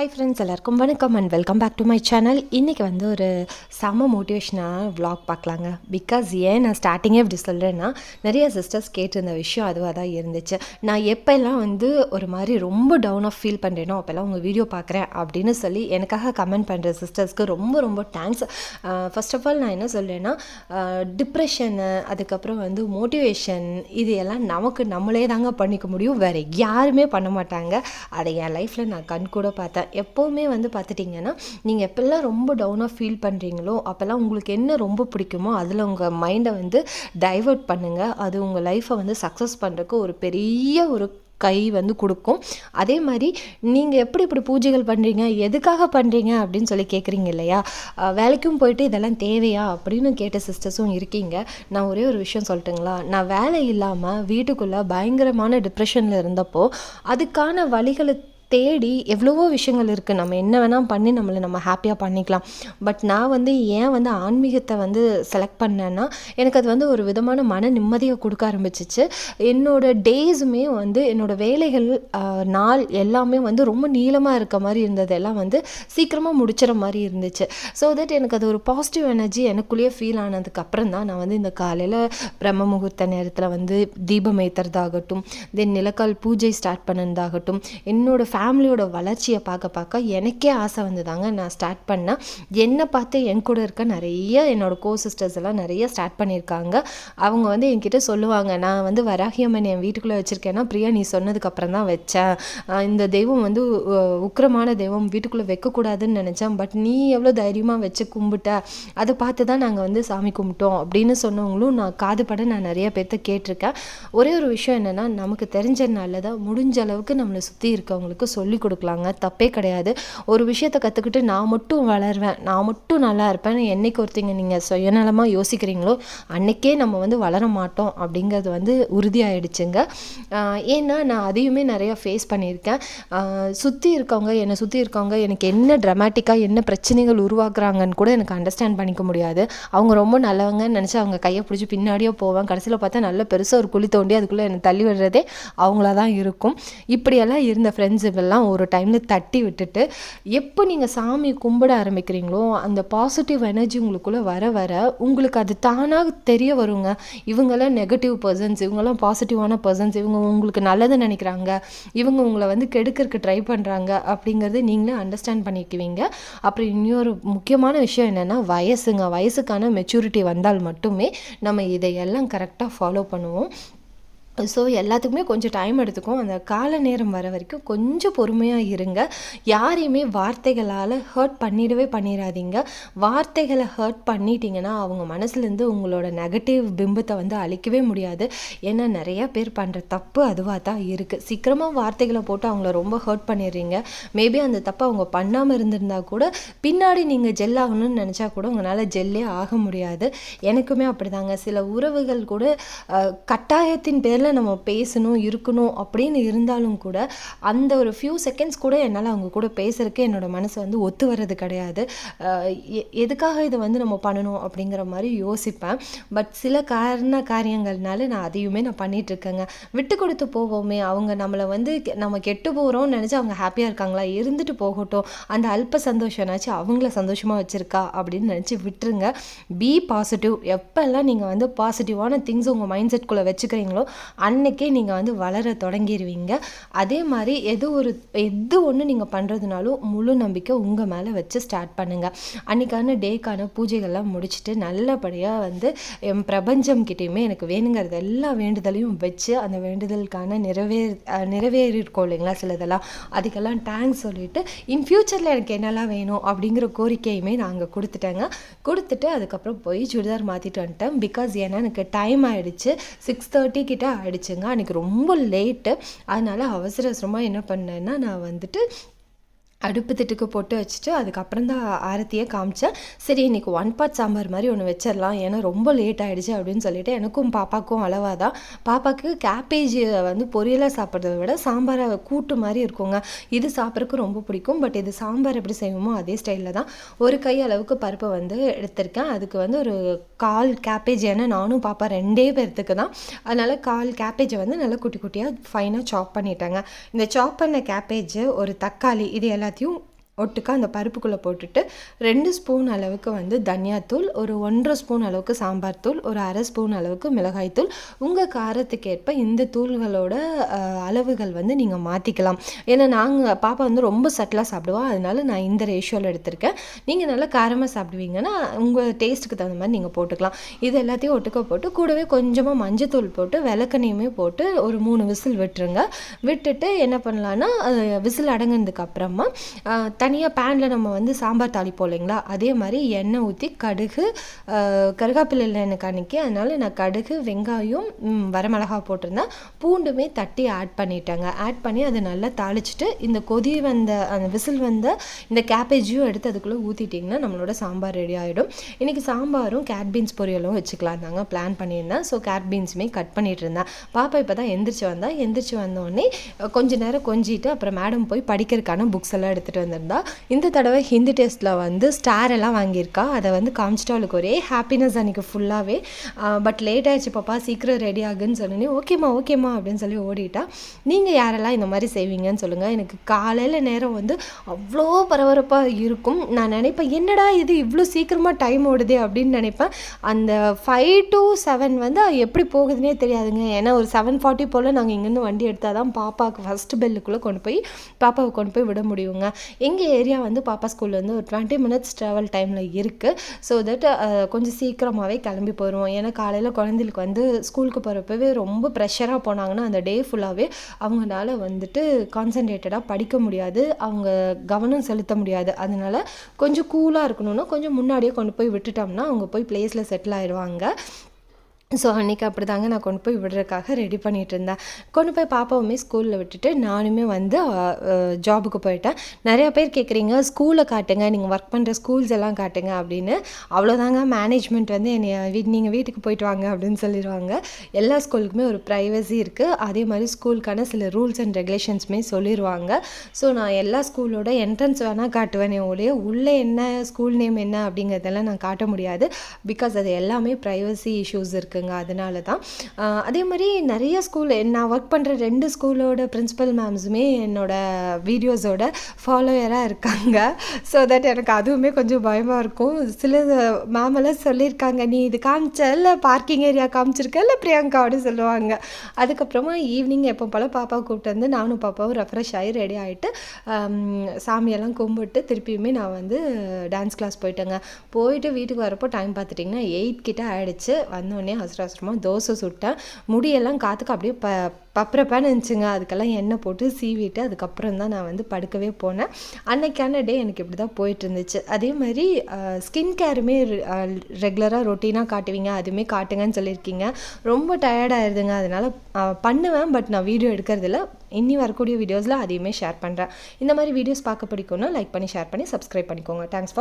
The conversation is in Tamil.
ஹாய் ஃப்ரெண்ட்ஸ் எல்லாருக்கும் வணக்கம் and welcome back to my channel இன்றைக்கி வந்து ஒரு செம மோட்டிவேஷனாக விலாக் பார்க்கலாங்க. பிகாஸ் ஏன் நான் ஸ்டார்டிங்கே இப்படி சொல்கிறேன்னா நிறைய சிஸ்டர்ஸ் கேட்டிருந்த விஷயம் அதுவாக தான் இருந்துச்சு. நான் எப்போல்லாம் வந்து ஒரு மாதிரி ரொம்ப டவுன் ஆஃப் ஃபீல் பண்ணுறேனோ அப்போல்லாம் உங்கள் வீடியோ பார்க்குறேன் அப்படின்னு சொல்லி எனக்காக கமெண்ட் பண்ணுற சிஸ்டர்ஸ்க்கு ரொம்ப ரொம்ப தேங்க்ஸ் ஃபர்ஸ்ட் ஆஃப் ஆல் நான் என்ன சொல்கிறேன்னா டிப்ரெஷனு அதுக்கப்புறம் வந்து மோட்டிவேஷன் இது எல்லாம் நமக்கு நம்மளே தாங்க பண்ணிக்க முடியும். வேறு யாருமே பண்ண மாட்டாங்க. அதை என் லைஃப்பில் நான் கண் கூட பார்த்தேன். எப்போவுமே வந்து பார்த்துட்டிங்கன்னா நீங்கள் எப்போல்லாம் ரொம்ப டவுனாக ஃபீல் பண்ணுறீங்களோ அப்போல்லாம் உங்களுக்கு என்ன ரொம்ப பிடிக்குமோ அதில் உங்கள் மைண்டை வந்து டைவர்ட் பண்ணுங்கள் அது உங்கள் லைஃப்பை வந்து சக்ஸஸ் பண்ணுறதுக்கு ஒரு பெரிய ஒரு கை வந்து கொடுக்கும். அதே மாதிரி நீங்கள் எப்படி இப்படி பூஜைகள் பண்ணுறீங்க எதுக்காக பண்ணுறீங்க அப்படின்னு சொல்லி கேட்குறீங்க இல்லையா? வேலைக்கும் போயிட்டு இதெல்லாம் தேவையா அப்படின்னு கேட்ட சிஸ்டர்ஸும் இருக்கீங்க. நான் ஒரே ஒரு விஷயம் சொல்லட்டுங்களா? நான் வேலை இல்லாமல் வீட்டுக்குள்ளே பயங்கரமான டிப்ரெஷனில் இருந்தப்போ அதுக்கான வழிகளை தேடி எவ்வளவோ விஷயங்கள் இருக்குது நம்ம என்ன வேணால் பண்ணி நம்மளை நம்ம ஹாப்பியாக பண்ணிக்கலாம். பட் நான் வந்து ஏன் வந்து ஆன்மீகத்தை வந்து செலக்ட் பண்ணேன்னா எனக்கு அது வந்து ஒரு விதமான மன நிம்மதியை கொடுக்க ஆரம்பிச்சிச்சு. என்னோடய டேஸுமே வந்து என்னோடய வேலைகள் நாள் எல்லாமே வந்து ரொம்ப நீளமாக இருக்க மாதிரி இருந்ததெல்லாம் வந்து சீக்கிரமாக முடிச்சிற மாதிரி இருந்துச்சு. ஸோ தட் எனக்கு அது ஒரு பாசிட்டிவ் எனர்ஜி எனக்குள்ளேயே ஃபீல் ஆனதுக்கப்புறம் தான் நான் வந்து இந்த காலையில் பிரம்ம முகூர்த்த நேரத்தில் வந்து தீபம் ஏற்றுறதாகட்டும் தென் நிலக்கால் பூஜை ஸ்டார்ட் பண்ணதாகட்டும் என்னோடய ஃபேமிலியோட வளர்ச்சியை பார்க்க பார்க்க எனக்கே ஆசை வந்ததாங்க. நான் ஸ்டார்ட் பண்ணேன். என்னை பார்த்து என் கூட இருக்க நிறைய என்னோட கோ சிஸ்டர்ஸ் எல்லாம் நிறைய ஸ்டார்ட் பண்ணியிருக்காங்க. அவங்க வந்து என்கிட்ட சொல்லுவாங்க நான் வந்து வராகியம்மன் என் வீட்டுக்குள்ளே வச்சுருக்கேன்னா பிரியா நீ சொன்னதுக்கப்புறம் தான் வச்சேன். இந்த தெய்வம் வந்து உக்கிரமான தெய்வம் வீட்டுக்குள்ளே வைக்கக்கூடாதுன்னு நினச்சேன். பட் நீ எவ்வளோ தைரியமாக வச்சு கும்பிட்ட அதை பார்த்து தான் நாங்கள் வந்து சாமி கும்பிட்டோம். அப்படின்னு சொன்னவங்களும் நான் காதுபட நான் நிறைய பேர்த்த கேட்டிருக்கேன். ஒரே ஒரு விஷயம் என்னென்னா நமக்கு தெரிஞ்சனால தான் முடிஞ்ச அளவுக்கு நம்மளை சுற்றி இருக்கவங்களுக்கு சொல்லி கொடுக்கலாங்க. தப்பே கிடையாது. ஒரு விஷயத்தை கற்றுக்கிட்டு நான் மட்டும் வளருவேன். நான் மட்டும் நல்லா இருப்பேன் என்னைக்கு ஒருத்தங்க நீங்கள் சுயநலமாக யோசிக்கிறீங்களோ அன்னைக்கே நம்ம வந்து வளர மாட்டோம் அப்படிங்கிறது வந்து உறுதியாயிடுச்சுங்க. ஏன்னா நான் அதையுமே நிறையா ஃபேஸ் பண்ணியிருக்கேன். சுற்றி இருக்கவங்க என்னை சுற்றி இருக்கவங்க எனக்கு என்ன ட்ரமாட்டிக்காக என்ன பிரச்சனைகள் உருவாக்குறாங்கன்னு கூட எனக்கு அண்டர்ஸ்டாண்ட் பண்ணிக்க முடியாது. அவங்க ரொம்ப நல்லவங்கன்னு நினச்சி அவங்க கையை பிடிச்சி பின்னாடியே போவேன். கடைசியில் பார்த்தா நல்ல பெருசாக ஒரு குழி தோண்டி அதுக்குள்ளே என்னை தள்ளி விடுறதே அவங்களா தான் இருக்கும். இப்படியெல்லாம் இருந்த ஃப்ரெண்ட்ஸ் எல்லாம் ஒரு டைமில் தட்டி விட்டுட்டு எப்போ நீங்கள் சாமி கும்பிட ஆரம்பிக்கிறீங்களோ அந்த பாசிட்டிவ் எனர்ஜி உங்களுக்குள்ளே வர வர உங்களுக்கு அது தானாக தெரிய வருங்க. இவங்கெல்லாம் நெகட்டிவ் பர்சன்ஸ் இவங்கெல்லாம் பாசிட்டிவான பர்சன்ஸ் இவங்க உங்களுக்கு நல்லது நினைக்கிறாங்க இவங்க உங்களை வந்து கெடுக்கிறதுக்கு ட்ரை பண்ணுறாங்க அப்படிங்கிறது நீங்களே அண்டர்ஸ்டாண்ட் பண்ணிக்குவீங்க. அப்புறம் இன்னொரு முக்கியமான விஷயம் என்னென்னா வயசுங்க. வயசுக்கான மெச்சூரிட்டி வந்தால் மட்டுமே நம்ம இதையெல்லாம் கரெக்டாக ஃபாலோ பண்ணுவோம். ஸோ எல்லாத்துக்குமே கொஞ்சம் டைம் எடுத்துக்கும் அந்த கால நேரம் வர வரைக்கும் கொஞ்சம் பொறுமையாக இருங்க. யாரையுமே வார்த்தைகளால் ஹர்ட் பண்ணிடவே பண்ணிடாதீங்க வார்த்தைகளை ஹர்ட் பண்ணிட்டீங்கன்னா அவங்க மனசுலேருந்து உங்களோட நெகட்டிவ் பிம்பத்தை வந்து அழிக்கவே முடியாது. ஏன்னா நிறைய பேர் பண்ணுற தப்பு அதுவாக தான் இருக்குது சீக்கிரமாக வார்த்தைகளை போட்டு அவங்கள ரொம்ப ஹர்ட் பண்ணிடுறீங்க. மேபி அந்த தப்பை அவங்க பண்ணாமல் இருந்திருந்தா கூட பின்னாடி நீங்கள் ஜெல் ஆகணும்னு நினச்சா கூட உங்களால் ஜெல்லே ஆக முடியாது. எனக்குமே அப்படிதாங்க. சில உறவுகள் கூட கட்டாயத்தின் பேரில் நம்ம பேசணும் இருக்கணும் அப்படின்னு இருந்தாலும் கூட அந்த ஒரு ஃபியூ செகண்ட்ஸ் கூட என்னால் அவங்க கூட பேசுறதுக்கு என்னோடய மனசு வந்து ஒத்து வர்றது கிடையாது. எ- எதுக்காக இதை வந்து நம்ம பண்ணணும் அப்படிங்கிற மாதிரி யோசிப்பேன். பட் சில காரண காரியங்கள்னால நான் அதையுமே நான் பண்ணிட்டு இருக்கேங்க. விட்டு கொடுத்து போவோமே. அவங்க நம்மளை வந்து கெ- நம்ம கெட்டு போகிறோம்னு நினச்சி அவங்க ஹாப்பியாக இருக்காங்களா? இருந்துட்டு போகட்டும். அந்த அல்ப சந்தோஷம்னாச்சு அவங்கள சந்தோஷமாக வச்சுருக்கா? அப்படின்னு நினச்சி விட்டுருங்க. பி பாசிட்டிவ் எப்போல்லாம் நீங்கள் வந்து பாசிட்டிவான திங்ஸ் உங்கள் மைண்ட் செட்குள்ளே வச்சுக்கிறீங்களோ அன்னைக்கே நீங்கள் வந்து வளர தொடங்கிடுவீங்க அதே மாதிரி எது ஒரு எது ஒன்று நீங்கள் பண்ணுறதுனாலும் முழு நம்பிக்கை உங்கள் மேலே வச்சு ஸ்டார்ட் பண்ணுங்கள் அன்றைக்கான டேக்கான பூஜைகள்லாம் முடிச்சுட்டு நல்லபடியாக வந்து என் பிரபஞ்சம் கிட்டேயுமே எனக்கு வேணுங்கிறது எல்லா வேண்டுதலையும் வச்சு அந்த வேண்டுதலுக்கான நிறைவே அஹ் இல்லைங்களா சிலதெல்லாம். அதுக்கெல்லாம் தேங்க்ஸ் சொல்லிட்டு இன் ஃப்யூச்சரில் எனக்கு என்னெல்லாம் வேணும் அப்படிங்கிற கோரிக்கையுமே நான் அங்கே கொடுத்துட்டேங்க. கொடுத்துட்டு அதுக்கப்புறம் போய் சுடிதார் மாற்றிட்டு வந்துட்டேன். பிகாஸ் ஏன்னா எனக்கு டைம் ஆகிடுச்சு சிக்ஸ் தேர்ட்டி கிட்ட ஆயிடுச்சுங்க. அன்றைக்கி ரொம்ப லேட்டு அதனால் அவசர அவசரமாக என்ன பண்ணேன்னா நான் வந்துட்டு அடுப்பு திட்டுக்கு போட்டு வச்சுட்டு அதுக்கப்புறம் தான் ஆரத்தியே காமிச்சேன். சரி இன்னைக்கு ஒன் பாட் சாம்பார் மாதிரி ஒன்று வச்சிடலாம். ஏன்னா ரொம்ப லேட் ஆகிடுச்சு அப்படின்னு சொல்லிட்டு எனக்கும் பாப்பாக்கும் அளவாக தான் பாப்பாவுக்கு கேபேஜ் வந்து பொரியலாக சாப்பிட்றத விட சாம்பாரை கூட்டு மாதிரி இருக்குங்க. இது சாப்பிட்றதுக்கு ரொம்ப பிடிக்கும். பட் இது சாம்பார் எப்படி செய்வோமோ அதே ஸ்டைலில் தான். ஒரு கை அளவுக்கு பருப்பை வந்து எடுத்திருக்கேன். அதுக்கு வந்து ஒரு கால் கேபேஜ் ஏன்னா நானும் பாப்பா ரெண்டே பேர்த்துக்கு தான். அதனால் கால் கேபேஜை வந்து நல்லா குட்டி குட்டியாக ஃபைனாக சாப் பண்ணிட்டேங்க. இந்த சாப் பண்ண கேபேஜ் ஒரு தக்காளி இது எல்லாத்தையும் الراديو ஒட்டுக்கா அந்த பருப்புக்குள்ளே போட்டுட்டு ரெண்டு ஸ்பூன் அளவுக்கு வந்து தனியாத்தூள் ஒரு ஒன்றரை ஸ்பூன் அளவுக்கு சாம்பார் தூள் ஒரு அரை ஸ்பூன் அளவுக்கு மிளகாய்த்தூள் உங்கள் காரத்துக்கேற்ப இந்த தூள்களோட அளவுகள் வந்து நீங்கள் மாற்றிக்கலாம் ஏன்னா நாங்கள் பாப்பா வந்து ரொம்ப சட்டிலாக சாப்பிடுவோம் அதனால நான் இந்த ரேஷியோவில் எடுத்திருக்கேன். நீங்கள் நல்லா காரமாக சாப்பிடுவீங்கன்னா உங்கள் டேஸ்ட்டுக்கு தகுந்த மாதிரி நீங்கள் போட்டுக்கலாம். இது எல்லாத்தையும் ஒட்டுக்க போட்டு கூடவே கொஞ்சமாக மஞ்சத்தூள் போட்டு விளக்கணையுமே போட்டு ஒரு மூணு விசில் விட்டுருங்க. விட்டுட்டு என்ன பண்ணலான்னா விசில் அடங்கினதுக்கு அப்புறமா தனியாக பேனில் நம்ம வந்து சாம்பார் தாளிப்போம் இல்லைங்களா? அதே மாதிரி எண்ணெய் ஊற்றி கடுகு அஹ், இல்லை எனக்கு அன்றைக்கி அதனால நான் கடுகு வெங்காயம் வரமிளகா போட்டிருந்தேன். பூண்டுமே தட்டி ஆட் பண்ணிட்டேங்க. ஆட் பண்ணி அதை நல்லா தாளிச்சிட்டு இந்த கொதி வந்த அந்த விசில் வந்த இந்த கேபேஜையும் எடுத்து அதுக்குள்ளே ஊற்றிட்டிங்கன்னா நம்மளோட சாம்பார் ரெடி ஆகிடும் இன்றைக்கி சாம்பாரும் கேட் பீன்ஸ் பொரியலும் வச்சுக்கலாம் தாங்க பிளான் பண்ணியிருந்தேன். ஸோ கேட் பீன்ஸுமே கட் பண்ணிட்டு இருந்தேன். பாப்பா இப்போ தான் எந்திரிச்சு வந்தா. எந்திரிச்சு வந்தோடனே கொஞ்ச நேரம் கொஞ்சிட்டு அப்புறம் மேடம் போய் படிக்கிறதுக்கான புக்ஸ் எல்லாம் எடுத்துகிட்டு வந்திருந்தா இந்த தடவை ஹிந்தி டெஸ்ட்டில் வந்து ஸ்டார் எல்லாம் வாங்கியிருக்கா. அதை வந்து காமிச்சிட்டு அவளுக்கு ஒரே ஹாப்பினஸ் அன்றைக்கி ஃபுல்லாகவே பட் லேட் ஆயிடுச்சு பாப்பா சீக்கிரம் ரெடி ஆகுன்னு சொன்னோன்னே ஓகேம்மா ஓகேம்மா அப்படின்னு சொல்லி ஓடிட்டா. நீங்கள் யாரெல்லாம் இந்த மாதிரி செய்வீங்கன்னு சொல்லுங்கள் எனக்கு காலையில் நேரம் வந்து அவ்வளோ பரபரப்பாக இருக்கும். நான் நினைப்பேன் என்னடா இது இவ்வளோ சீக்கிரமாக டைம் ஓடுதே அப்படின்னு நினைப்பேன். அந்த ஃபைவ் டு செவன் வந்து எப்படி போகுதுன்னே தெரியாதுங்க. ஏன்னா ஒரு செவன் ஃபார்ட்டி போல் நாங்கள் இங்கேருந்து வண்டி எடுத்தால் தான் பாப்பாவுக்கு ஃபஸ்ட் பெல்லுக்குள்ளே கொண்டு போய் பாப்பாவை கொண்டு போய் விட முடியுங்க. எங்கள் ஏரியா வந்து பாப்பா ஸ்கூல்ல வந்து ஒரு டுவெண்ட்டி மினிட்ஸ் ட்ராவல் டைமில் இருக்குது ஸோ தட் கொஞ்சம் சீக்கிரமாகவே கிளம்பி போயிடுவோம் ஏன்னா காலையில் குழந்தைகளுக்கு வந்து ஸ்கூலுக்கு போகிறப்பவே ரொம்ப ப்ரெஷராக போனாங்கன்னா அந்த டே ஃபுல்லாகவே அவங்களால வந்துட்டு கான்சன்ட்ரேட்டடாக படிக்க முடியாது. அவங்க கவனம் செலுத்த முடியாது. அதனால கொஞ்சம் கூலாக இருக்கணும்னா கொஞ்சம் முன்னாடியே கொண்டு போய் விட்டுட்டோம்னா அவங்க போய் பிளேஸில் செட்டில் ஆயிடுவாங்க. ஸோ அன்றைக்கி அப்படி தாங்க நான் கொண்டு போய் விடுறதுக்காக ரெடி பண்ணிட்டு இருந்தேன். கொண்டு போய் பாப்பாவுமே ஸ்கூலில் விட்டுட்டு நானுமே வந்து ஜாபுக்கு போயிட்டேன். நிறைய பேர் கேட்குறீங்க ஸ்கூலை காட்டுங்க நீங்கள் ஒர்க் பண்ணுற ஸ்கூல்ஸ் எல்லாம் காட்டுங்க அப்படின்னு. அவ்வளோதாங்க மேனேஜ்மெண்ட் வந்து என்னை வீட் நீங்கள் வீட்டுக்கு போயிட்டு வாங்க அப்படின்னு சொல்லிடுவாங்க. எல்லா ஸ்கூலுக்குமே ஒரு ப்ரைவசி இருக்குது அதே மாதிரி ஸ்கூலுக்கான சில ரூல்ஸ் அண்ட் ரெகுலேஷன்ஸுமே சொல்லிடுவாங்க. ஸோ நான் எல்லா ஸ்கூலோட என்ட்ரன்ஸ் வேணால் காட்டுவேன். ஒழிய உள்ளே என்ன ஸ்கூல் நேம் என்ன அப்படிங்கிறதெல்லாம் நான் காட்ட முடியாது. பிகாஸ் அது எல்லாமே ப்ரைவசி இஷ்யூஸ் இருக்குது இருக்குங்க அதனால தான். அதே மாதிரி நிறைய ஸ்கூல் நான் ஒர்க் பண்ணுற ரெண்டு ஸ்கூலோட பிரின்சிபல் மேம்ஸுமே என்னோட வீடியோஸோட ஃபாலோயராக இருக்காங்க. ஸோ தட் எனக்கு அதுவுமே கொஞ்சம் பயமாக இருக்கும். சில மேம் எல்லாம் சொல்லியிருக்காங்க நீ இது காமிச்சல பார்க்கிங் ஏரியா காமிச்சிருக்க பிரியங்கா அப்படின்னு சொல்லுவாங்க. அதுக்கப்புறமா ஈவினிங் எப்போ போல் பாப்பா கூப்பிட்டு வந்து நானும் பாப்பாவும் ரெஃப்ரெஷ் ஆகி ரெடி ஆகிட்டு சாமியெல்லாம் கும்பிட்டு திருப்பியுமே நான் வந்து டான்ஸ் கிளாஸ் போயிட்டேங்க. போயிட்டு வீட்டுக்கு வரப்போ டைம் பார்த்துட்டிங்கன்னா எயிட் கிட்ட ஆயிடுச்சு. வந்தோடனே அவசர அவசரமாக தோசை சுட்டேன் முடியெல்லாம் காற்றுக்கு அப்படியே ப பப்பரப்பான்னு இருந்துச்சுங்க அதுக்கெல்லாம் எண்ணெய் போட்டு சீவிட்டு அதுக்கப்புறம் தான் நான் வந்து படுக்கவே போனேன். அன்னைக்கான டே எனக்கு இப்படி தான் போயிட்டு இருந்துச்சு அதே மாதிரி ஸ்கின் கேருமே ரெகுலராக ரொட்டீனாக காட்டுவீங்க அதுவுமே காட்டுங்கன்னு சொல்லியிருக்கீங்க. ரொம்ப டயர்டாயிருதுங்க அதனால் பண்ணுவேன் பட் நான் வீடியோ எடுக்கிறதில்ல. இனி வரக்கூடிய வீடியோஸில் அதையுமே ஷேர் பண்ணுறேன் இந்த மாதிரி வீடியோஸ் பார்க்க பிடிக்கும்னா லைக் பண்ணி ஷேர் பண்ணி சப்ஸ்கிரைப் பண்ணிக்கோங்க. Thanks for